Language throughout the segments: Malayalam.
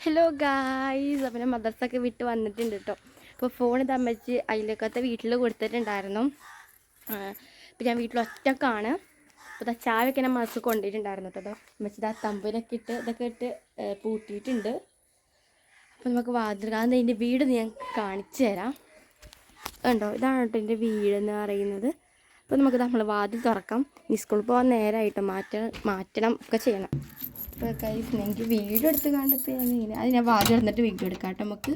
ഹലോ ഗായ്സ് അപ്പം മദർസൊക്കെ വിട്ട് വന്നിട്ടുണ്ട് കേട്ടോ അപ്പോൾ ഫോൺ തമ്മച്ച് അതിലേക്കത്തെ വീട്ടിൽ കൊടുത്തിട്ടുണ്ടായിരുന്നു. അപ്പോൾ ഞാൻ വീട്ടിൽ ഒറ്റക്കാണ്. അപ്പോൾ ഇതാ ചായയൊക്കെ ഞാൻ മനസ്സിൽ കൊണ്ടിട്ടുണ്ടായിരുന്നു കേട്ടോ അമ്മച്ചത് ആ തമ്പിനൊക്കെ ഇട്ട് ഇതൊക്കെ ഇട്ട് പൂട്ടിയിട്ടുണ്ട്. അപ്പോൾ നമുക്ക് വാതിലാകുന്ന എന്റെ വീട് ഞാൻ കാണിച്ചു തരാം. ഉണ്ടോ ഇതാണ് കേട്ടോ എന്റെ വീടെന്ന് പറയുന്നത്. അപ്പോൾ നമുക്ക് നമ്മൾ വാതിൽ തുറക്കാം. ഈ സ്കൂളിൽ പോകാൻ നേരമായിട്ട് മാറ്റണം മാറ്റണം ഒക്കെ ചെയ്യണം. അപ്പോൾ കൈസ് എനിക്ക് വീഡിയോ എടുത്ത് കണ്ടപ്പോൾ ഞാൻ ഇങ്ങനെ അത് ഞാൻ വാതിൽ നടന്നിട്ട് വീഡിയോ എടുക്കാം കേട്ടോ നമുക്ക്.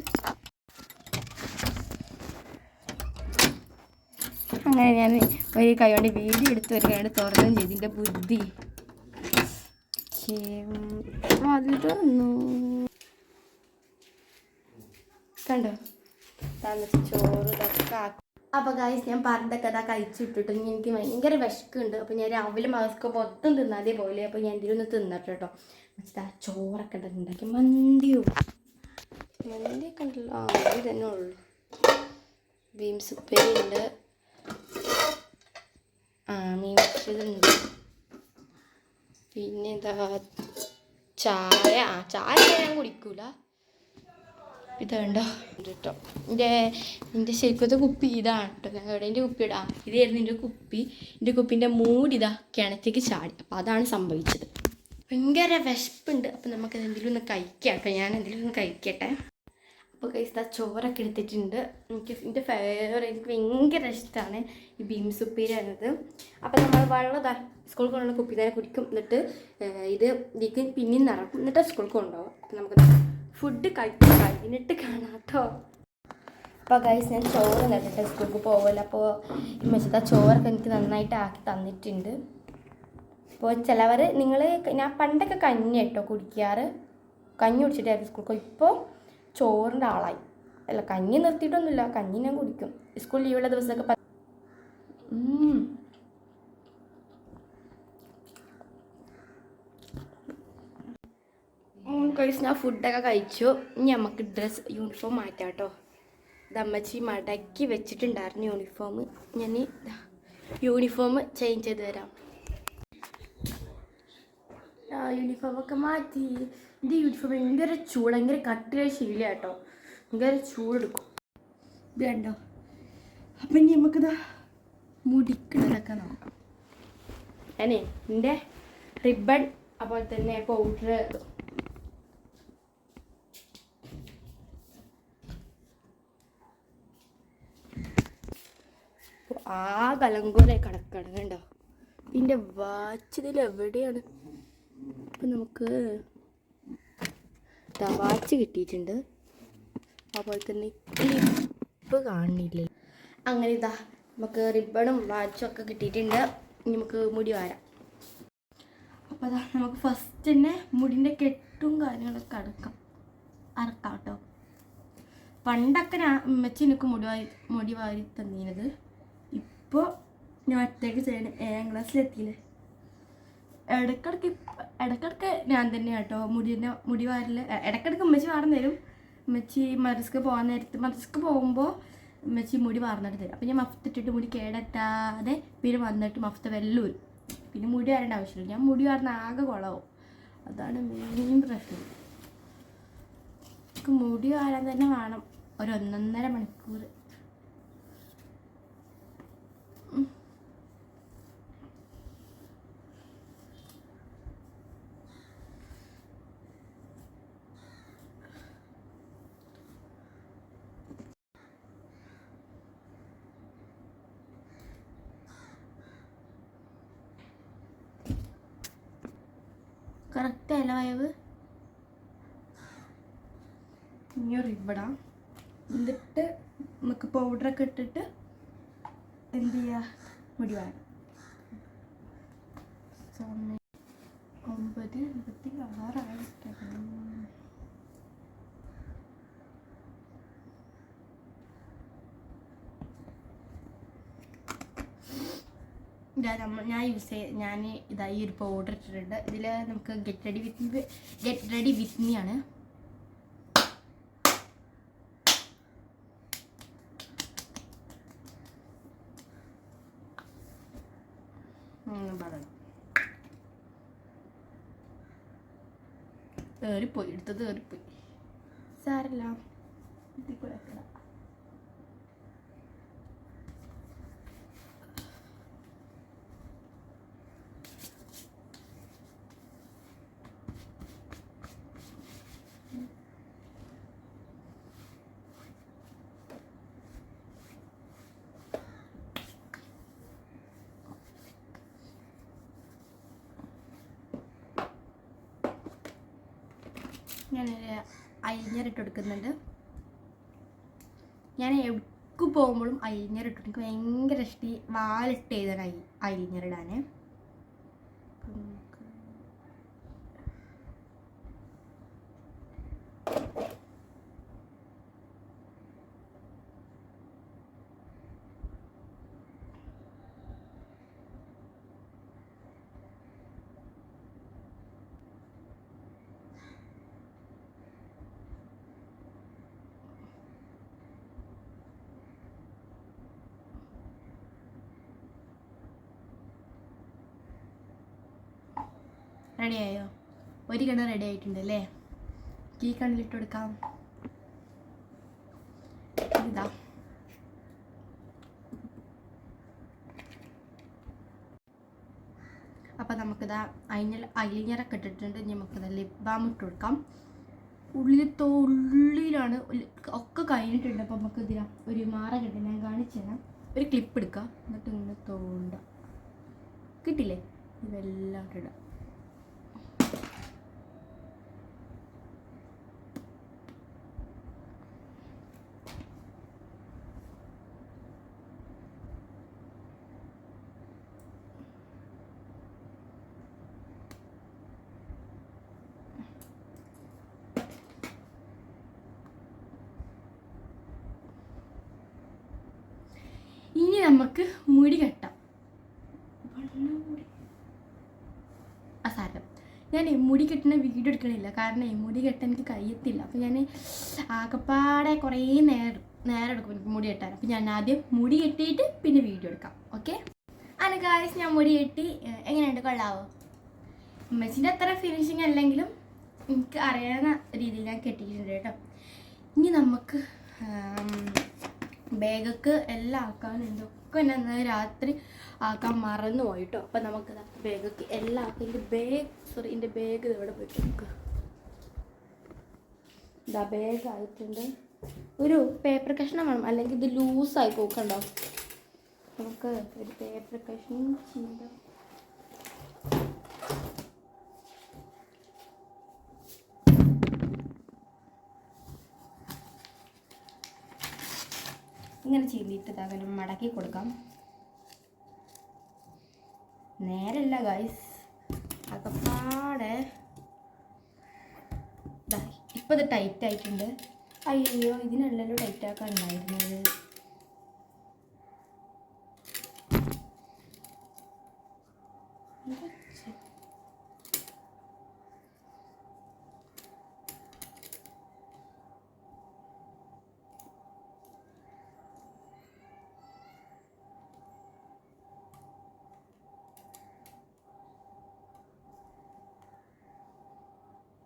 അങ്ങനെ ഞാൻ ഒരു കൈ കൊണ്ട് വീഡിയോ എടുത്ത് ഒരു കൈ തുറന്നും ചെയ്തു എന്റെ ബുദ്ധി. വാതിൽ തുറന്നു. കണ്ടോ? തന്നിട്ട് ചോറ് ഇതൊക്കെ അപ്പോൾ ഗായ്സ് ഞാൻ പറഞ്ഞതൊക്കെ അതാ കഴിച്ചിട്ടിട്ട് ഇനി എനിക്ക് ഭയങ്കര വിശക്കുണ്ട്. അപ്പോൾ ഞാൻ രാവിലെ മാസ്ക് മൊത്തം തിന്നാതേ പോലെ അപ്പോൾ ഞാൻ ഒന്ന് തിന്നട്ടെ കേട്ടോ മറ്റേ ആ ചോറൊക്കെ ഉണ്ടാക്കി മന്തിയോ? മന്തിയൊക്കെ ഉണ്ടല്ലോ ആ മന്തി തന്നെ ഉള്ളു. ബീംസ് ഉപ്പേരിയുണ്ട് ആ മീൻ വെച്ചതുണ്ട് പിന്നെ എന്താ? ചായ. ആ ചായ ഞാൻ കുടിക്കൂല. ഇതുണ്ടോ? കേട്ടോ എന്റെ എന്റെ ശരിക്കത്തെ കുപ്പി ഇതാണ് കേട്ടോ. ഞാൻ എവിടെ എന്റെ കുപ്പി ഇടാം? ഇതായിരുന്നു എന്റെ കുപ്പി. എന്റെ കുപ്പിന്റെ മൂടി ഇതാ കിണറ്റേക്ക് ചാടി. അപ്പോൾ അതാണ് സംഭവിച്ചത്. ഭയങ്കര വിശപ്പുണ്ട്. അപ്പോൾ നമുക്ക് എന്തെങ്കിലും ഒന്ന് കഴിക്കാം കേട്ടോ. ഞാൻ എന്തെങ്കിലും ഒന്ന് കഴിക്കട്ടെ. അപ്പോൾ കഴിച്ച ചോറൊക്കെ എടുത്തിട്ടുണ്ട്. എനിക്ക് എന്റെ ഫേവറേറ്റ് എനിക്ക് ഭയങ്കര ഇഷ്ടമാണ് ഈ ബീം ഉപ്പേരി എന്നത് അപ്പോൾ നമ്മൾ വെള്ളം സ്കൂളിൽ കൊണ്ടുള്ള കുപ്പി തന്നെ കുടിക്കും. എന്നിട്ട് ഇത് ഇതിക്ക് പിന്നെയും നിറക്കും. എന്നിട്ട് സ്കൂളിൽ കൊണ്ടുപോകും അപ്പോൾ നമുക്ക് ഫുഡ് കഴിക്കും കഴിഞ്ഞിട്ട് കാണാട്ടോ. അപ്പോൾ ഗൈസ് ഞാൻ ചോറ് നട്ടിട്ട് സ്കൂൾക്ക് പോകുമല്ലോ അപ്പോൾ ഇമ്മച്ചത്തെ ചോറൊക്കെ എനിക്ക് നന്നായിട്ട് ആക്കി തന്നിട്ടുണ്ട്. അപ്പോൾ ചിലവർ നിങ്ങൾ ഞാൻ പണ്ടൊക്കെ കഞ്ഞി കേട്ടോ കുടിക്കാറ്. കഞ്ഞി കുടിച്ചിട്ടായിരുന്നു സ്കൂൾക്ക്. ഇപ്പോൾ ചോറിന്റെ ആളായി. അല്ല കഞ്ഞി നിർത്തിയിട്ടൊന്നുമില്ല. കഞ്ഞി ഞാൻ കുടിക്കും. സ്കൂൾ ലീവുള്ള ദിവസമൊക്കെ കഴിച്ച് ഞാൻ ഫുഡൊക്കെ കഴിച്ചു. ഇനി നമുക്ക് ഡ്രസ്സ് യൂണിഫോം മാറ്റാം കേട്ടോ ഇതമ്മച്ചി മടക്കി വെച്ചിട്ടുണ്ടായിരുന്നു യൂണിഫോം ഞാൻ യൂണിഫോം ചേഞ്ച് ചെയ്ത് തരാം. യൂണിഫോമൊക്കെ മാറ്റി. എന്റെ യൂണിഫോം ഭയങ്കര ചൂട് ഭയങ്കര കട്ടിയ ശീല കേട്ടോ. ഭയങ്കര ചൂടെടുക്കും. ഇത് കണ്ടോ? അപ്പം ഇനി നമുക്കിതാ മുടിക്കണതൊക്കെ നോക്കാം. ഞാനേ എന്റെ റിബൺ അതുപോലെ തന്നെ പൗഡർ ആ കലങ്കോലെ കിടക്കണം കണ്ടോ ഇതിന്റെ വാച്ച് എവിടെയാണ്? അപ്പം നമുക്ക് വാച്ച് കിട്ടിയിട്ടുണ്ട്. അതുപോലെ തന്നെ ക്ലിപ്പ് കാണുന്നില്ല അങ്ങനെ ഇതാ നമുക്ക് റിബണും വാച്ചും ഒക്കെ കിട്ടിയിട്ടുണ്ട്. നമുക്ക് മുടി വാരാം. അപ്പോൾ അതാ നമുക്ക് ഫസ്റ്റ് തന്നെ മുടിന്റെ കെട്ടും കാര്യങ്ങളൊക്കെ അടക്കാം. അറക്കാം കേട്ടോ. പണ്ടൊക്കെ ഞാൻ അമ്മച്ചി എനിക്ക് മുടി വാരി മുടി വാരി തന്നിരുന്നത് ഇപ്പോൾ ഞാൻ ഒറ്റയ്ക്ക് ചെയ്യണം ഏഴാം ക്ലാസ്സിലെത്തിയില്ലേ ഇടക്കിടക്ക് ഇടക്കിടക്ക് ഞാൻ തന്നെ കേട്ടോ മുടിനെ മുടി വാരിൽ. ഇടക്കിടക്ക് ഉമ്മച്ചി വാർന്നു തരും. ഉമ്മച്ചി മദ്രസ്ക്ക് പോകാൻ നേരത്ത് മദ്രസ്ക്ക് പോകുമ്പോൾ ഉമ്മച്ചി മുടി വാർന്നിട്ട് തരും. അപ്പം ഞാൻ മഫ്ത ഇട്ടിട്ട് മുടി കേടെത്താതെ പിന്നെ വന്നിട്ട് മഫ്ത വെല്ലൂരും പിന്നെ മുടി വരേണ്ട ആവശ്യമില്ല ഞാൻ മുടി വാർന്ന ആകെ കുളവും. അതാണ് മെയിൻ പ്രശ്നം. എനിക്ക് മുടി വാരാൻ തന്നെ വേണം. ഒരു ഒന്നൊന്നര മണിക്കൂർ കറക്റ്റ് അല്ല വയവ്. ഇനി ഇവിടാം എന്നിട്ട് നമുക്ക് പൗഡറൊക്കെ ഇട്ടിട്ട് എന്ത് ചെയ്യുക മുടി സമയം ഒമ്പത് ഇരുപത്തി ആറായിട്ടാണ് ഇതാ നമ്മൾ ഞാൻ യൂസ് ചെയ്യ ഞാൻ ഇതാ ഈ ഒരു പൗഡർ ഇട്ടിട്ടുണ്ട്. ഇതിൽ നമുക്ക് get ready with get ready with me ആണ്. ഏറിപ്പോയി എടുത്തത് ഏറിപ്പോയി. സാരല്ല. ഇതിൽ കൂടെ ഞാനൊരു അയിഞ്ഞറിട്ട് കൊടുക്കുന്നുണ്ട് ഞാൻ എവിടേക്ക് പോകുമ്പോഴും അയിഞ്ഞറിട്ട് എനിക്ക് ഭയങ്കര ഇഷ്ടം വാലിട്ട് എഴുതാൻ അയി റെഡിയായോ? ഒരു കിണ റെഡി ആയിട്ടുണ്ട് അല്ലേ ഈ കണ്ണിലിട്ട് കൊടുക്കാം. ഇതാ. അപ്പം നമുക്കിതാ അയിഞ്ഞ അയിഞ്ഞറൊക്കെ ഇട്ടിട്ടുണ്ട്. നമുക്കിത് ലിപ് ബാം ഇട്ട് കൊടുക്കാം. ഉള്ളിലത്തോ ഉള്ളിലാണ് ഒക്കെ കഴിഞ്ഞിട്ടുണ്ട്. അപ്പൊ നമുക്ക് ഇതിനാ ഒരു മാറ കിട്ടി. ഞാൻ കാണിച്ചു തരാം. ഒരു ക്ലിപ്പ് എടുക്കാം. എന്നിട്ട് ഇങ്ങനെ തോണ്ട. കിട്ടില്ലേ? ഇതെല്ലാം ഇടാം ഇനി നമുക്ക് മുടി കെട്ടാം. അസാരം. സാരം ഞാൻ മുടി കെട്ടുന്ന വീഡിയോ എടുക്കണില്ല. കാരണം മുടി കെട്ടാൻ എനിക്ക് കഴിയത്തില്ല. അപ്പം ഞാൻ ആകപ്പാടെ കുറേ നേരം നേരം എടുക്കും എനിക്ക് മുടി കെട്ടാൻ. അപ്പം ഞാൻ ആദ്യം മുടി കെട്ടിയിട്ട് പിന്നെ വീഡിയോ എടുക്കാം. ഓക്കെ? അങ്ങനെ കാശ് ഞാൻ മുടി കെട്ടി എങ്ങനെയുണ്ട്? കൊള്ളാവോ? അമ്മച്ചിന്റെ അത്ര ഫിനിഷിങ് അല്ലെങ്കിലും എനിക്ക് അറിയാവുന്ന രീതിയിൽ ഞാൻ കെട്ടിയിട്ടുണ്ട് കേട്ടോ. ഇനി നമുക്ക് ബാഗൊക്കെ എല്ലാം ആക്കാനുണ്ട്. ഒക്കെ രാത്രി ആക്കാൻ മറന്നു പോയിട്ടോ. അപ്പം നമുക്ക് ബാഗൊക്കെ എല്ലാവർക്കും എന്റെ ബാഗ് സോറി എന്റെ ബാഗ് ഇവിടെ പോയിട്ട് നമുക്ക് ഇതാ ബാഗ് ആയിട്ടുണ്ട്. ഒരു പേപ്പർ കഷ്ണം വേണം. അല്ലെങ്കിൽ ഇത് ലൂസായി പോക്കണ്ടോ? നമുക്ക് ഒരു പേപ്പർ കഷ്ണം ഇങ്ങനെ അങ്ങനെ മടക്കി കൊടുക്കാം. നേരല്ല ഗൈസ് അകപ്പാടെ ദാ, ഇപ്പൊ ഇത് ടൈറ്റ് ആയിട്ടുണ്ട്. അയ്യോ ഇതിനല്ലല്ലോ ടൈറ്റ് ആക്കാൻ ഉണ്ടായിരുന്നത്.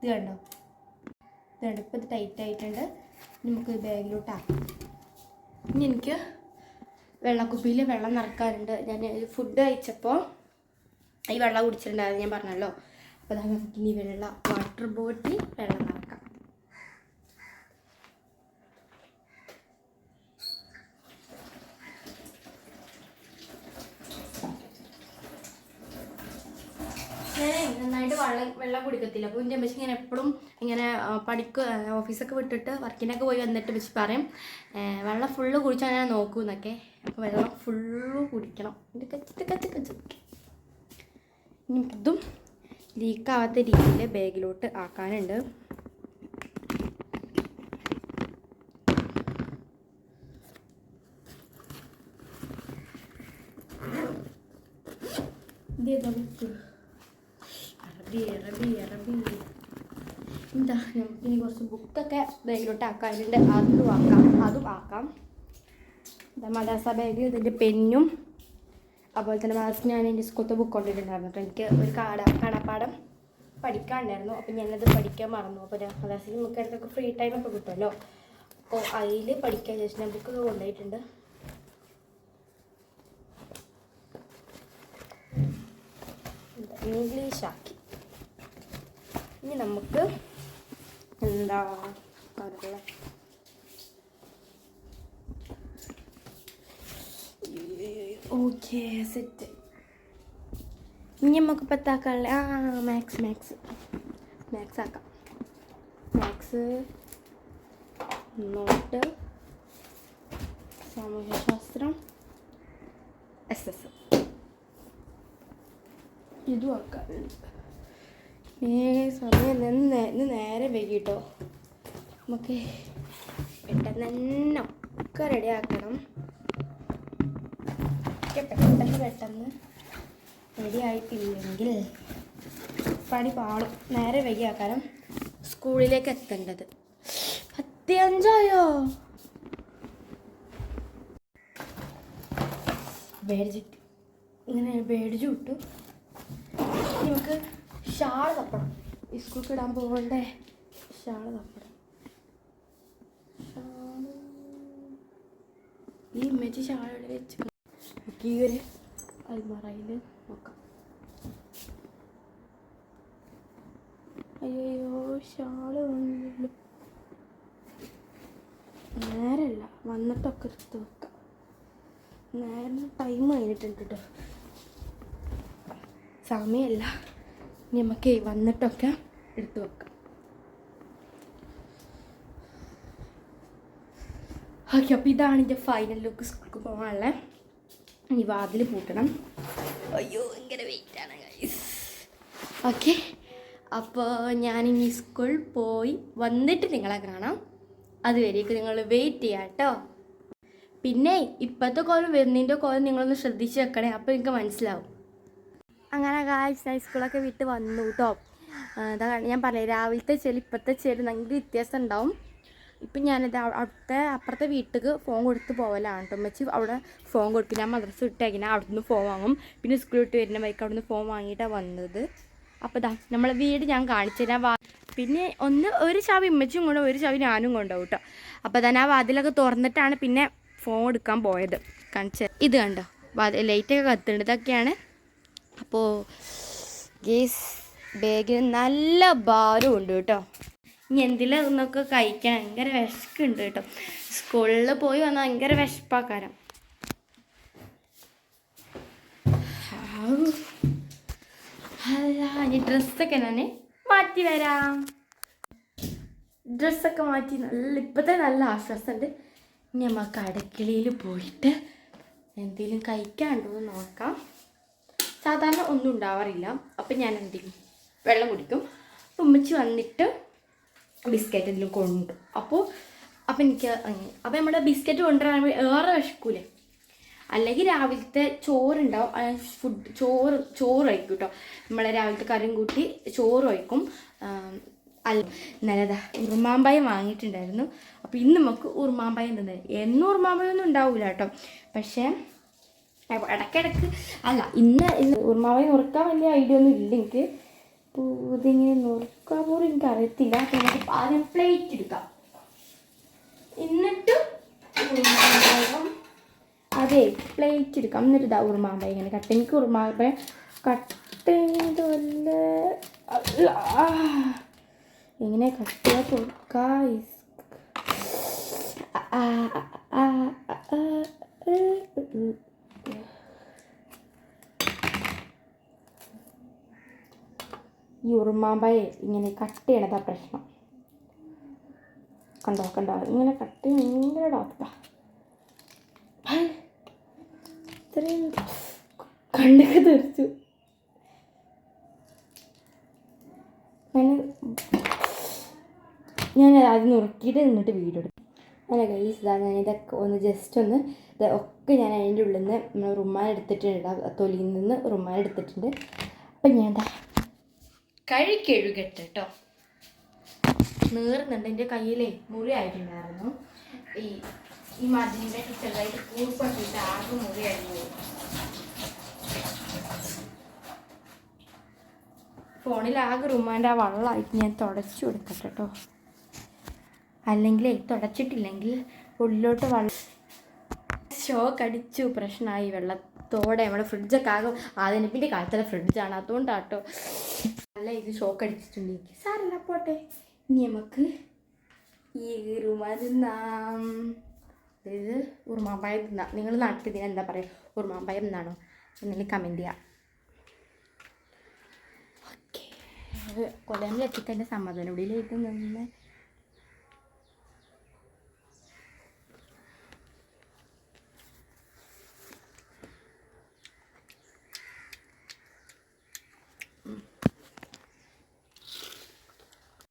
ഇത് കണ്ടോ? ഇത് കണ്ടോ ഇപ്പോൾ ഇത് ടൈറ്റ് ആയിട്ടുണ്ട്. നമുക്ക് ബാഗിലോട്ടാക്കാം ഇനി എനിക്ക് വെള്ളക്കുപ്പിയിൽ വെള്ളം നിറക്കാറുണ്ട് ഞാൻ ഫുഡ് കഴിച്ചപ്പോൾ ഈ വെള്ളം കുടിച്ചിട്ടുണ്ടായിരുന്നു ഞാൻ പറഞ്ഞല്ലോ. അപ്പോൾ നമുക്ക് ഇനി വെള്ളം വാട്ടർ ബോട്ടിൽ വെള്ളം നിറക്കാം ഞാൻ നന്നായിട്ട് വെള്ളം വെള്ളം കുടിക്കത്തില്ല. അപ്പോൾ എന്റെ അമ്മച്ചി ഇങ്ങനെ എപ്പോഴും ഇങ്ങനെ പഠിക്ക് ഓഫീസൊക്കെ വിട്ടിട്ട് വർക്കിനൊക്കെ പോയി വന്നിട്ട് അമ്മച്ചി പറയും വെള്ളം ഫുള്ള് കുടിച്ചാൽ ഞാൻ നോക്കൂ എന്നൊക്കെ അപ്പോൾ വെള്ളം ഫുള്ള് കുടിക്കണം. ഇത് കച്ച് കച്ച് ഇനി ഇതും ലീക്കാവാത്ത രീതിയിൽ ബാഗിലോട്ട് ആക്കാനുണ്ട്. ബുക്ക് അറബി എന്താ നമുക്കിനി കുറച്ച് ബുക്കൊക്കെ ബാഗിലോട്ട് ആക്കാനുണ്ട്. അതും ആക്കാം അതും ആക്കാം. എന്താ ബാഗ് ഇതിന്റെ പെന്നും അതുപോലെ തന്നെ മാസ് ഞാൻ എന്റെ സ്കൂളത്തെ ബുക്ക് കൊണ്ടിട്ടുണ്ടായിരുന്നു കേട്ടോ എനിക്ക് ഒരു കാട കാണാപ്പാടം പഠിക്കാണ്ടായിരുന്നു അപ്പം ഞാനത് പഠിക്കാൻ മറന്നു. അപ്പോൾ ക്ലാസ്സിൽ നമുക്ക് അടുത്തൊക്കെ ഫ്രീ ടൈമൊക്കെ കിട്ടുമല്ലോ. അപ്പോൾ അതിൽ പഠിക്കാൻ ചോദിച്ചു ഞാൻ ബുക്കൊക്കെ കൊണ്ടുപോയിട്ടുണ്ട്. ഇംഗ്ലീഷ് ആക്കി ഇനി നമുക്ക് എന്താ പറയുക ഓക്കെ സെറ്റ് ഇനി നമുക്ക് പത്താക്കാനുള്ള ആ മാത്സ് മാത്സ് മാത്സ് ആക്കാം. മാത്സ് നോട്ട് സാമൂഹ്യശാസ്ത്രം എസ് എസ് ഇതും ആക്കാറുണ്ട് ഏ സമയം നിന്ന് ഇന്ന് നേരെ വൈകിട്ടോ. നമുക്ക് പെട്ടെന്ന് തന്നെ ഒക്കെ റെഡി ആക്കണം. ഒക്കെ പെട്ടെന്ന് പെട്ടെന്ന് റെഡി ആയിട്ടില്ലെങ്കിൽ പണി പാളും. നേരെ വൈകി ആക്കാരം സ്കൂളിലേക്ക് എത്തേണ്ടത്. പത്തിയഞ്ചായോ? മേടിച്ചിട്ട് ഇങ്ങനെ മേടിച്ചു വിട്ടു. നമുക്ക് ഷാൾ തപ്പണം. സ്കൂൾക്ക് ഇടാൻ പോകണ്ടേ ഷാൾ തപ്പണം. ഈ ഇമ്മച്ചി ഷാൾ വെച്ച് ഈ അൽമറയിൽ നോക്കാം. അയ്യോ ഷാൾ വന്നില്ല. നേരല്ല. വന്നിട്ടൊക്കെ എടുത്ത് വെക്കാം. നേരം ടൈം കഴിഞ്ഞിട്ടുണ്ട് കേട്ടോ സമയമല്ല. ഇനി നമുക്ക് വന്നിട്ടൊക്കെ എടുത്തു വെക്കാം. ഓക്കെ അപ്പോൾ ഇതാണ് എന്റെ ഫൈനൽ ലുക്ക് സ്കൂൾക്ക് പോകാനുള്ള ഇനി വാതിൽ പൂട്ടണം. അയ്യോ ഭയങ്കര വെയിറ്റാണ് ഓക്കെ അപ്പോൾ ഞാൻ ഇനി സ്കൂൾ പോയി വന്നിട്ട് നിങ്ങളെ കാണാം. അതുവരേക്ക് നിങ്ങൾ വെയിറ്റ് ചെയ്യാം കേട്ടോ. പിന്നെ ഇപ്പോഴത്തെ കോലം വരുന്നതിന്റെ കോലം നിങ്ങളൊന്ന് ശ്രദ്ധിച്ച് വെക്കണേ അപ്പോൾ നിങ്ങൾക്ക് മനസ്സിലാവും. അങ്ങനെ ഞാൻ സ്കൂളൊക്കെ വിട്ട് വന്നു കേട്ടോ അതാ ഞാൻ പറയാം രാവിലത്തെ ചെൽ ഇപ്പോഴത്തെ ചെൽ ഭയങ്കര വ്യത്യാസം ഉണ്ടാവും. ഇപ്പം ഞാനിത് അവ- അവിടുത്തെ അപ്പുറത്തെ വീട്ടിലേക്ക് ഫോൺ കൊടുത്ത് പോകലാണ് കേട്ടോ ഉമ്മച്ചി അവിടെ ഫോൺ കൊടുക്കും ഞാൻ മദ്രസ വിട്ടേക്കിനാ അവിടെ നിന്ന് ഫോൺ വാങ്ങും. പിന്നെ സ്കൂൾ വിട്ട് വരുന്ന വൈക്ക് അവിടെ നിന്ന് ഫോൺ വാങ്ങിയിട്ടാണ് വന്നത്. അപ്പോൾ ദാ നമ്മളെ വീട് ഞാൻ കാണിച്ചു തരാം. വാ പിന്നെ ഒന്ന് ഒരു ചാവി ഇമ്മച്ചും കൊണ്ടുപോകും ഒരു ചാവി ഞാനും കൊണ്ടുപോകും കേട്ടോ അപ്പോൾ തന്നെ ആ വാതിലൊക്കെ തുറന്നിട്ടാണ് പിന്നെ ഫോൺ എടുക്കാൻ പോയത്. കാണിച്ചത് ഇത് കണ്ടോ? ലൈറ്റൊക്കെ കത്തുന്നതൊക്കെയാണ് അപ്പോൾ ഗീസ് ബാഗിന് നല്ല ഭാരം ഉണ്ട് കേട്ടോ. ഇനി എന്തിലൊന്നൊക്കെ കഴിക്കാൻ? ഭയങ്കര വിശക്കുണ്ട് കേട്ടോ. സ്കൂളിൽ പോയി വന്നാൽ ഭയങ്കര വിശപ്പാക്കാരം. അല്ല ഇനി ഡ്രസ്സൊക്കെ ഞാൻ മാറ്റി വരാം. ഡ്രസ്സൊക്കെ മാറ്റി നല്ല ഇപ്പോഴത്തെ നല്ല ആശ്വാസമുണ്ട് ഇനി നമുക്ക് അടുക്കളയിൽ പോയിട്ട് എന്തെങ്കിലും കഴിക്കാണ്ടോ നോക്കാം. സാധാരണ ഒന്നും ഉണ്ടാവാറില്ല. അപ്പം ഞാൻ എന്ത് ചെയ്യും വെള്ളം കുടിക്കും. ഉമ്മച്ചി വന്നിട്ട് ബിസ്ക്കറ്റ് എന്തെങ്കിലും കൊണ്ടു. അപ്പോൾ അപ്പം എനിക്ക് അപ്പം നമ്മുടെ ബിസ്ക്കറ്റ് കൊണ്ടുവരാൻ ഏറെ വിശക്കൂലേ? അല്ലെങ്കിൽ രാവിലത്തെ ചോറുണ്ടാവും. ഫുഡ് ചോറ് ചോറ് കഴിക്കും കേട്ടോ നമ്മളെ രാവിലത്തെ കറിയും കൂട്ടി ചോറ് ആം, അല്ല നല്ലതാ ഉറുമാമ്പായ വാങ്ങിയിട്ടുണ്ടായിരുന്നു. അപ്പോൾ ഇന്ന് നമുക്ക് ഉറുമാമ്പായ എന്താ എന്നും ഉറുമാമ്പായൊന്നും ഉണ്ടാവില്ല കേട്ടോ പക്ഷേ ഇടയ്ക്കിടയ്ക്ക് അല്ല ഇന്ന് ഉറുമാവായി നുറുക്കാൻ വലിയ ഐഡിയ ഒന്നും ഇല്ല എനിക്ക് ഇതിങ്ങനെ നുറുക്കാൻ പോലും എനിക്ക് അറിയത്തില്ല അപ്പോൾ ആദ്യം പ്ലേറ്റ് എടുക്കാം എന്നിട്ട് അതെ പ്ലേറ്റ് എടുക്കാം എന്നിട്ട് ഇതാ ഉർമാവായി ഇങ്ങനെ കട്ട് എനിക്ക് ഉറുമാമ്പഴം കട്ട് ചെയ്ത് വല്ല അല്ല എങ്ങനെ കട്ട് ചെയ്യാൻ കൊടുക്കാം ആ, ആ, ആ, ആ, ആ, ഉം. ഈ ഉറുമാമ്പയെ ഇങ്ങനെ കട്ട് ചെയ്യണതാ പ്രശ്നം. കണ്ടോ കണ്ടോ? ഇങ്ങനെ കട്ട് ചെയ്യാൻ ഭയങ്കര ഡോക്ടറാ ഇത്രയും കണ്ടൊക്കെ തെറിച്ചു. ഞാൻ ഞാൻ അത് നുറുക്കിയിട്ട് നിന്നിട്ട് വീഡിയോ എടുക്കും. കൈസ് ഇതാ ഞാൻ ഇതൊക്കെ ഒന്ന് ജസ്റ്റ് ഒന്ന് ഇത് ഒക്കെ ഞാൻ അതിന്റെ ഉള്ളിൽ നിന്ന് റുമാൻ എടുത്തിട്ടുണ്ട്. തൊലിയിൽ നിന്ന് റുമാൻ എടുത്തിട്ടുണ്ട്. അപ്പം ഞാൻ എന്താ കഴിക്കെഴുകട്ടെ കേട്ടോ നീറുന്നുണ്ട് എന്റെ കയ്യിലേ മുറി ആയിട്ടുണ്ടായിരുന്നു ഈ ഈ മതിലിന്റെ ചെറുതായിട്ട് കൂർപ്പട്ടിട്ട് ആകെ മുറിയായിരുന്നു ഫോണിലാകെ റുമാന്റെ ആ വള്ളമായിട്ട് ഞാൻ തുടച്ചു കൊടുക്കട്ടെ കേട്ടോ അല്ലെങ്കിൽ തുടച്ചിട്ടില്ലെങ്കിൽ ഉള്ളിലോട്ട് വെള്ളം ഷോക്ക് അടിച്ചു പ്രശ്നമായി വെള്ളത്തോടെ നമ്മുടെ ഫ്രിഡ്ജൊക്കെ ആകും അതിന് പിന്നെ കാലത്തുള്ള ഫ്രിഡ്ജാണ് അതുകൊണ്ടാട്ടോ നല്ല ഇത് ഷോക്ക് അടിച്ചിട്ടുണ്ട്. എനിക്ക് സാറില്ല പോട്ടെ. ഇനി നമുക്ക് ഈ ഉറുമരുന്നാം ഇത് ഉറുമാമ്പായ തിന്നാം. നിങ്ങൾ നാട്ടിൽ ഇതിന് എന്താ പറയുക ഉറുമാമ്പായ എന്നാണോ എന്നെങ്കിൽ കമന്റ് ചെയ്യാം. ഓക്കെ കൊല്ലം സമാധാനം സമ്മതനുടിയിലേക്ക് നിന്ന്